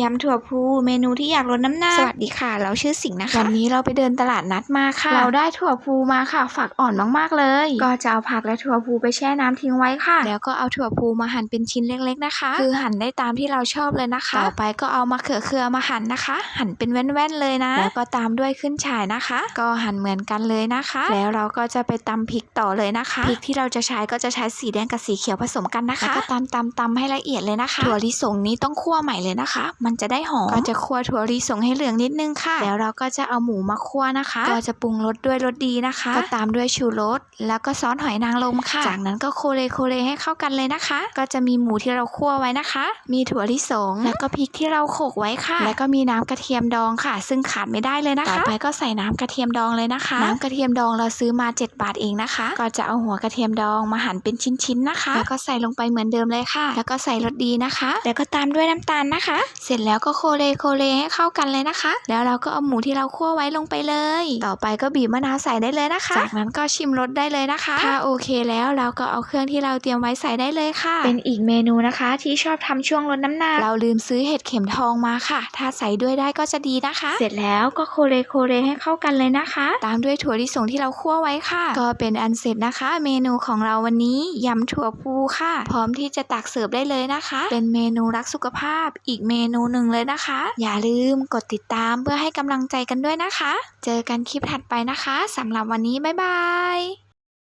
ยำถั่วพูเมนูที่อยากลดน้ำหนัก สวัสดีค่ะ เราชื่อสิงห์นะคะ วันนี้เราไปเดินตลาดนัดมาค่ะ เราได้ถั่วพูมาค่ะ ฝักอ่อนมากๆเลย ก็จะเอาผักและถั่วพูไปแช่น้ำทิ้งไว้ค่ะ แล้วก็เอาถั่วพูมาหั่นเป็นชิ้นเล็กๆนะคะ คือหั่นได้ตามที่เราชอบเลยนะคะ ต่อไปก็เอามะเขือเคือมาหั่นนะคะ หั่นเป็นแว่นๆเลยนะ แล้วก็ตามด้วยขึ้นฉ่ายนะคะ ก็หั่นเหมือนกันเลยนะคะ แล้วเราก็จะไปตำพริกต่อเลยนะคะ พริกที่เราจะใช้ก็จะใช้สีแดงกับสีเขียวผสมกันนะคะแล้วก็ตำตำตำให้ละเอียดเลยนะคะ ถั่วลิสงนี้ต้องคั่วใหม่เลยนะคะมันจะได้หอม ก็จะคั่วถั่วลิสงให้เหลืองนิดนึงค่ะ แล้วเราก็จะเอาหมูมาคั่วนะคะ ก็จะปรุงรสด้วยรสดีนะคะ ก็ตามด้วยชูรส แล้วก็ซอสหอยนางรมค่ะ จากนั้นก็โคเลโคเลให้เข้ากันเลยนะคะ ก็จะมีหมูที่เราคั่วไว้นะคะ มีถั่วลิสง แล้วก็พริกที่เราโขลกไว้ค่ะ แล้วก็มีน้ำกระเทียมดองค่ะ ซึ่งขาดไม่ได้เลยนะคะ ต่อไปก็ใส่น้ำกระเทียมดองเลยนะคะ น้ำกระเทียมดองเราซื้อมา 7 บาทเองนะคะ ก็จะเอาหัวกระเทียมดองมาหั่นเป็นชิ้นๆนะคะ แล้วก็ใส่ลงไปเหมือนเดิมเลยค่ะ แล้วก็ใส่รสดีนะคะ แล้วก็ตามด้วยน้ำตาลนะคะเสร็จแล้วก็โคเลโคเลให้เข้ากันเลยนะคะ แล้วเราก็เอาหมูที่เราคั่วไว้ลงไปเลย ต่อไปก็บีบมะนาวใส่ได้เลยนะคะ จากนั้นก็ชิมรสได้เลยนะคะ ถ้าโอเคแล้วเราก็เอาเครื่องที่เราเตรียมไว้ใส่ได้เลยค่ะ เป็นอีกเมนูนะคะ ที่ชอบทำช่วงลดน้ำหนัก เราลืมซื้อเห็ดเข็มทองมาค่ะ ถ้าใส่ด้วยได้ก็จะดีนะคะ เสร็จแล้วก็โคเลโคเลให้เข้ากันเลยนะคะ ตามด้วยถั่วลิสงที่เราคั่วไว้ค่ะ ก็เป็นอันเสร็จนะคะ เมนูของเราวันนี้ยำถั่วพูค่ะ พร้อมที่จะตักเสิร์ฟได้เลยนะคะ เป็นเมนูรักสุขภาพ อีกเมนูหนึ่งเลยนะคะ อย่าลืมกดติดตามเพื่อให้กำลังใจกันด้วยนะคะ เจอกันคลิปถัดไปนะคะสำหรับวันนี้บ๊ายบาย